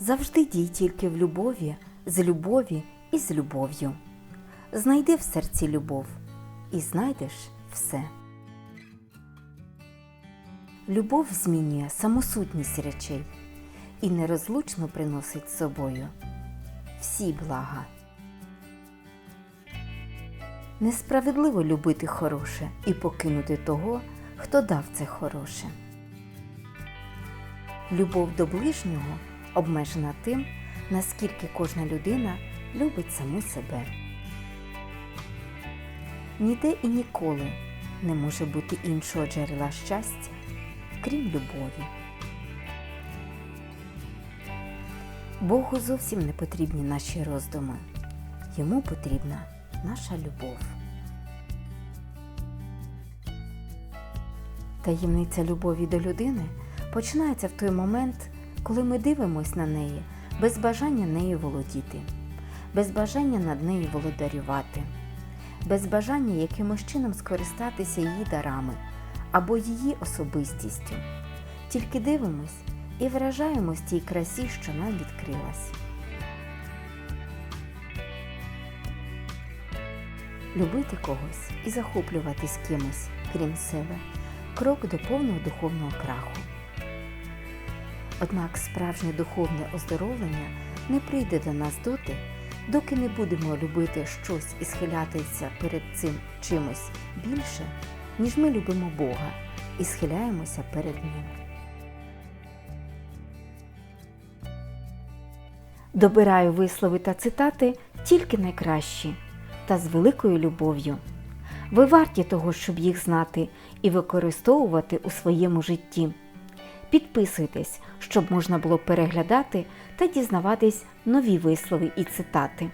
Завжди дій тільки в любові, з любові і з любов'ю. Знайди в серці любов і знайдеш все. Любов змінює самосутність речей і нерозлучно приносить з собою всі блага. Несправедливо любити хороше і покинути того, хто дав це хороше. Любов до ближнього обмежена тим, наскільки кожна людина любить саму себе. Ніде і ніколи не може бути іншого джерела щастя, крім любові. Богу зовсім не потрібні наші роздуми. Йому потрібна наша любов. Таємниця любові до людини починається в той момент, коли ми дивимось на неї без бажання нею володіти, без бажання над нею володарювати, без бажання якимось чином скористатися її дарами або її особистістю. Тільки дивимось і вражаємось тій красі, що нам відкрилась. Любити когось і захоплюватись кимось, крім себе, крок до повного духовного краху. Однак справжнє духовне оздоровлення не прийде до нас доти, доки не будемо любити щось і схилятися перед цим чимось більше, ніж ми любимо Бога і схиляємося перед Ним. Добираю вислови та цитати тільки найкращі та з великою любов'ю. Ви варті того, щоб їх знати і використовувати у своєму житті. Підписуйтесь, щоб можна було переглядати та дізнаватись нові вислови і цитати.